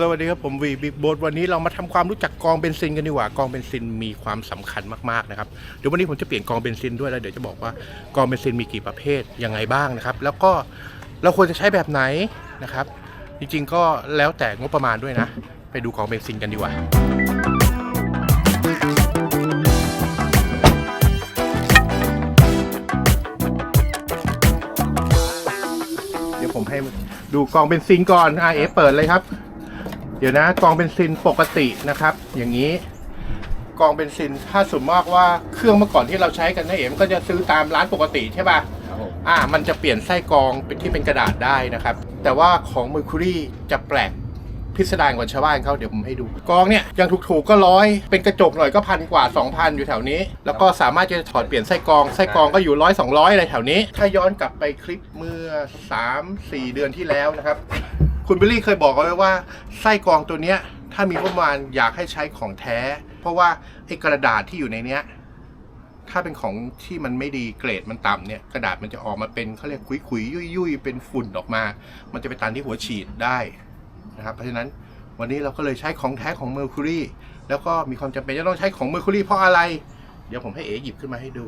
สวัสดีครับ ผมวีบิ๊กโบวันนี้เรามาทำความรู้จักกองเบนซินกันดีกว่ากองเบนซินมีความสำคัญมากๆนะครับเดี๋ยววันนี้ผมจะเปลี่ยนกองเบนซินด้วยแล้วเดี๋ยวจะบอกว่ากองเบนซินมีกี่ประเภทยังไงบ้างนะครับแล้วก็เราควรจะใช้แบบไหนนะครับ จริงๆก็แล้วแต่งบประมาณด้วยนะ ไปดูกองเบนซินกันดีกว่าเดี๋ยวผมให้ดูกองเบนซินก่อนอะเอ๋เปิดเลยครับ ดี๋ยวนะกองเบนซินปกตินะครับ อย่างนี้กองเบนซินถ้าสมมติว่าเครื่องเมื่อก่อนที่เราใช้กันนะเอ๋มันก็จะซื้อตามร้านปกติใช่ป่ะครับผมอ่า มันจะเปลี่ยนไส้กรองเป็นที่เป็นกระดาษได้นะครับ แต่ว่าของ Mercury จะแปลกพิสดารกว่าชาวบ้านเขาเดี๋ยวผมให้ดูกรองเนี่ยยังถูกๆก็ร้อยเป็นกระจกหน่อยก็พันกว่า 2,000 อยู่แถวนี้ แล้วก็สามารถจะถอดเปลี่ยนไส้กรองไส้กรองก็อยู่ร้อยสองร้อยอะไรแถวนี้ ถ้าย้อนกลับไปคลิปเมื่อ 3-4 เดือนที่แล้วนะครับ คุณบิลลี่เคยบอกเอาไว้ว่าไส้กรองตัวเนี้ย ถ้ามีประมาณอยากให้ใช้ของแท้ เพราะว่าไอ้กระดาษที่อยู่ในเนี้ย ถ้าเป็นของที่มันไม่ดีเกรดมันต่ำเนี่ย กระดาษมันจะออกมาเป็นเขาเรียกคุยคุยๆยุ่ยยุ่ยเป็นฝุ่นออกมา มันจะไปตันที่หัวฉีดได้นะครับเพราะฉะนั้นวันนี้เราก็เลยใช้ของแท้ของ Mercury แล้วก็มีความจำเป็นจะต้องใช้ของ Mercury เพราะอะไร เดี๋ยวผมให้เอ๋หยิบขึ้นมาให้ดู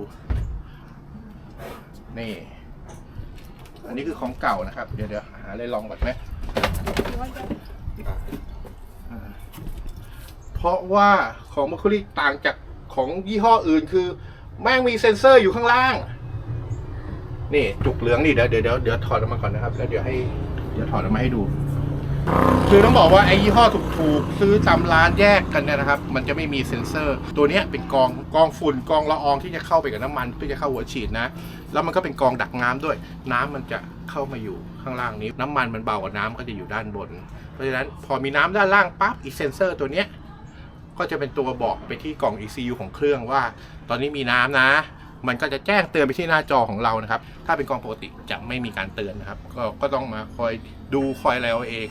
นี่ อันนี้คือของเก่านะครับ เดี๋ยวเดี๋ยวหาอะไรลองก่อนไหม เพราะว่าของ Mercury ต่างจากของยี่ห้ออื่นคือ แม่งมีเซ็นเซอร์อยู่ข้างล่าง นี่จุกเหลืองนี่เดี๋ยวเดี๋ยวเดี๋ยวถอดออกมาก่อนนะครับ แล้วเดี๋ยวให้เดี๋ยวถอดออกมาให้ดู คือต้องบอกว่าไอ้ยี่ห้อถูกๆซื้อตามร้านแยกกันเนี่ยนะครับ มันจะไม่มีเซ็นเซอร์ ตัวนี้เป็นกองกองฝุ่นกองละอองที่จะเข้าไปกับน้ำมันเพื่อจะเข้าหัวฉีดนะ แล้วมันก็เป็นกองดักน้ำด้วย น้ำมันจะ เข้ามาอยู่ข้างล่างนี้ น้ำมันมันเบากว่าน้ำก็จะอยู่ด้านบน เพราะฉะนั้นพอมีน้ำด้านล่างปั๊บอีเซนเซอร์ตัวเนี้ยก็จะเป็นตัวบอกไปที่กล่อง ECU ของเครื่องว่า ตอนนี้มีน้ำนะ มันก็จะแจ้งเตือนไปที่หน้าจอของเรานะครับ ถ้าเป็นกล่องปกติจะไม่มีการเตือนนะครับ ก็ก็ต้องมาคอยดูคอยอะไรเอาเอง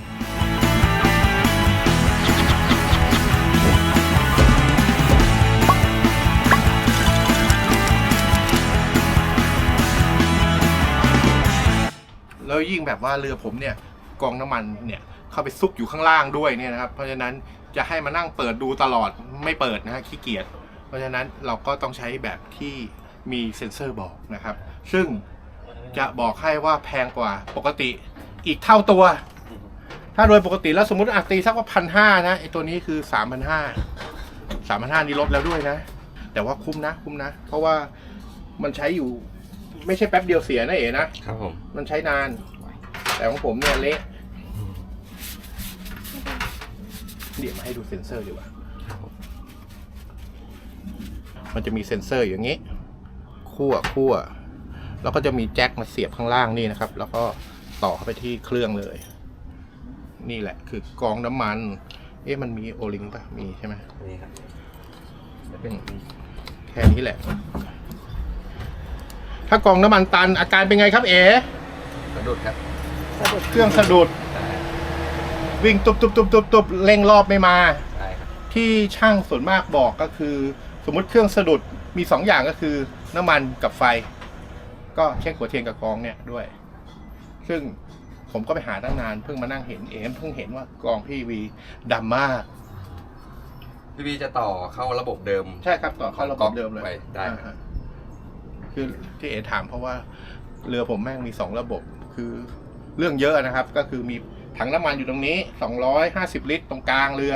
แล้วยิ่งแบบว่าเรือผมเนี่ยกองน้ำมันเนี่ยเข้าไปซุกอยู่ข้างล่างด้วยเนี่ยนะครับ เพราะฉะนั้นจะให้มานั่งเปิดดูตลอดไม่เปิดนะฮะขี้เกียจเพราะฉะนั้นเราก็ต้องใช้แบบที่มีเซ็นเซอร์บอกนะครับ ซึ่งจะบอกให้ว่าแพงกว่าปกติอีกเท่าตัว ถ้าโดยปกติแล้วสมมติอาตีสักว่าพันห้านะไอตัวนี้คือสามพันห้าสามพันห้านี่ลดแล้วด้วยนะ แต่ว่าคุ้มนะคุ้มนะ เพราะว่ามันใช้อยู่ ไม่ใช่แป๊บเดียวเสียนะเอ๋นะครับผมมันใช้นาน แต่ของผมเนี่ยเละเดี๋ยวมาให้ดูเซ็นเซอร์ดีกว่ามันจะมีเซ็นเซอร์อย่างนี้ คั่วคั่วแล้วก็จะมีแจ็คมาเสียบข้างล่างนี่นะครับ แล้วก็ต่อเข้าไปที่เครื่องเลย นี่แหละ คือกรองน้ำมัน เอ๊ะมันมีโอลิงป่ะมีใช่ไหม นี่ครับเป็นแค่นี้แหละ ถ้ากรองน้ำมันตันอาการเป็นไงครับเอ๋สะดุดครับเครื่องสะดุดใช่วิ่งตุบตุบตุบตุบตุบเร่งรอบไม่มา ใช่ครับที่ช่างส่วนมากบอกก็คือ สมมุติเครื่องสะดุดมีสองอย่างก็คือ น้ำมันกับไฟ ก็เช็คหัวเทียนกับกรองเนี่ยด้วย ซึ่งผมก็ไปหาตั้งนานเพิ่งมานั่งเห็นเองเพิ่งเห็นว่ากรองพี่วีดำมาก พี่บีจะต่อเข้าระบบเดิมใช่ครับต่อเข้าระบบเดิมเลย ไปได้อ่าฮะ คือที่เอ๋ถามเพราะว่าเรือผมแม่งมีสองระบบ คือเรื่องเยอะนะครับ ก็คือมีถังน้ำมันอยู่ตรงนี้สองร้อยห้าสิบลิตร ตรงกลางเรือ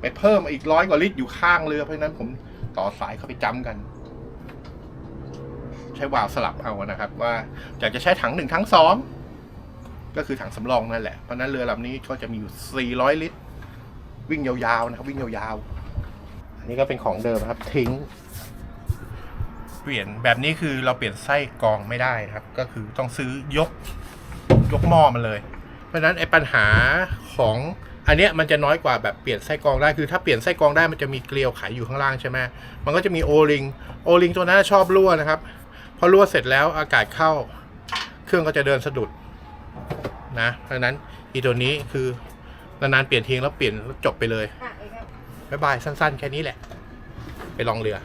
ไปเพิ่มอีกร้อยกว่าลิตรอยู่ข้างเรือเพราะนั้นผมต่อสายเข้าไปจ้ำกัน ใช้วาล์วสลับเอานะครับ ว่าอยากจะใช้ถังหนึ่งถังสองก็คือถังสำรองนั่นแหละเพราะนั้นเรือลำนี้ก็จะมีอยู่สี่ร้อยลิตร วิ่งยาวๆนะครับ วิ่งยาวๆอันนี้ก็เป็นของเดิมครับ ทิ้ง เปลี่ยนแบบนี้คือเราเปลี่ยนไส้กรองไม่ได้ครับ ก็คือต้องซื้อยกยกหม้อมาเลย เพราะฉะนั้นไอ้ปัญหาของอันเนี้ยมันจะน้อยกว่าแบบเปลี่ยนไส้กรองได้คือถ้าเปลี่ยนไส้กรองได้มันจะมีเกลียวไขอยู่ข้างล่างใช่ไหมมันก็จะมีโอลิงโอลิงตัวนั้นชอบรั่วนะครับพอรั่วเสร็จแล้วอากาศเข้า เครื่องก็จะเดินสะดุดนะ เพราะฉะนั้นอีตัวนี้คือนานๆเปลี่ยนทิ้งแล้วเปลี่ยนแล้วจบไปเลยบ๊ายบายสั้น ๆ แค่นี้แหละ ไปลองเรือ